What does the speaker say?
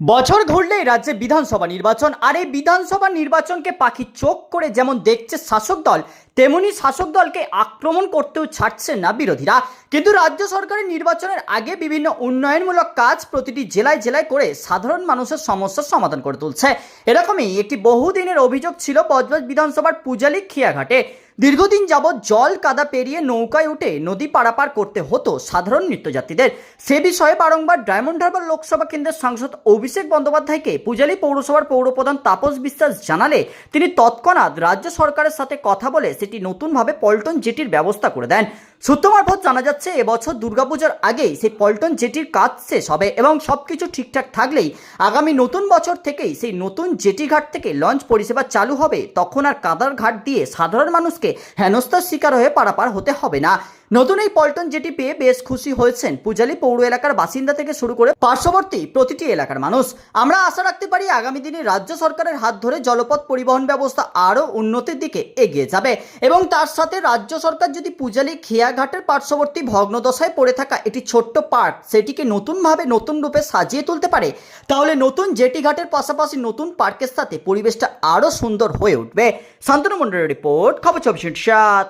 বছর ঘুরলেই রাজ্যে বিধানসভা নির্বাচন, আর এই বিধানসভা নির্বাচনকে পাখি চোখ করে যেমন দেখছে শাসক দল, তেমনি শাসক দলকে আক্রমণ করতেও ছাড়ছে না বিরোধীরা। কিন্তু রাজ্য সরকারের নির্বাচনের আগে বিভিন্ন উন্নয়নমূলক কাজ প্রতিটি জেলায় জেলায় করে সাধারণ মানুষের সমস্যার সমাধান করে তুলছে। এরকমই একটি বহুদিনের অভিযোগ ছিল বজবজ বিধানসভার পূজালি খিয়াঘাটে। দীর্ঘদিন যাবৎ জল কাদা পেরিয়ে নৌকায় উঠে নদী পারাপার করতে হতো সাধারণ নিত্যযাত্রীদের। সে বিষয়ে বারংবার ডায়মন্ড হারবার লোকসভা কেন্দ্রের সাংসদ অভিষেক বন্দ্যোপাধ্যায়কে পূজালী পৌরসভার পৌরপ্রধান তাপস বিশ্বাস জানালে তিনি তৎক্ষণাৎ রাজ্য সরকারের সাথে কথা বলে সেটি নতুনভাবে পল্টন জেটির ব্যবস্থা করে দেন। সূত্র মারফত জানা যাচ্ছে, এবছর দুর্গাপূজার আগেই সেই পল্টন জেটির কাজ শেষ হবে এবং সব কিছু ঠিকঠাক থাকলেই আগামী নতুন বছর থেকেই সেই নতুন জেটি ঘাট থেকে লঞ্চ পরিষেবা চালু হবে। তখন আর কাদার ঘাট দিয়ে সাধারণ মানুষকে হেনস্থার শিকার হয়ে পারাপার হতে হবে না। নতুন এই পল্টন জেটি পেয়ে বেশ খুশি হয়েছেন পূজালী পৌর এলাকার বাসিন্দা থেকে শুরু করে পার্শ্ববর্তী প্রতিটি এলাকার মানুষ। আমরা আশা রাখতে পারি আগামী দিনে রাজ্য সরকারের হাত ধরে জলপথ পরিবহন ব্যবস্থা আরও উন্নতির দিকে এগিয়ে যাবে এবং তার সাথে রাজ্য সরকার যদি পূজালী খেয়াঘাটের পার্শ্ববর্তী ভগ্নদশায় পড়ে থাকা একটি ছোট্ট পার্ক সেটিকে নতুনভাবে নতুন রূপে সাজিয়ে তুলতে পারে, তাহলে নতুন জেটি ঘাটের পাশাপাশি নতুন পার্কের সাথে পরিবেশটা আরও সুন্দর হয়ে উঠবে। শান্তনু মন্ডলের রিপোর্ট, খবর চব্বিশ সাত।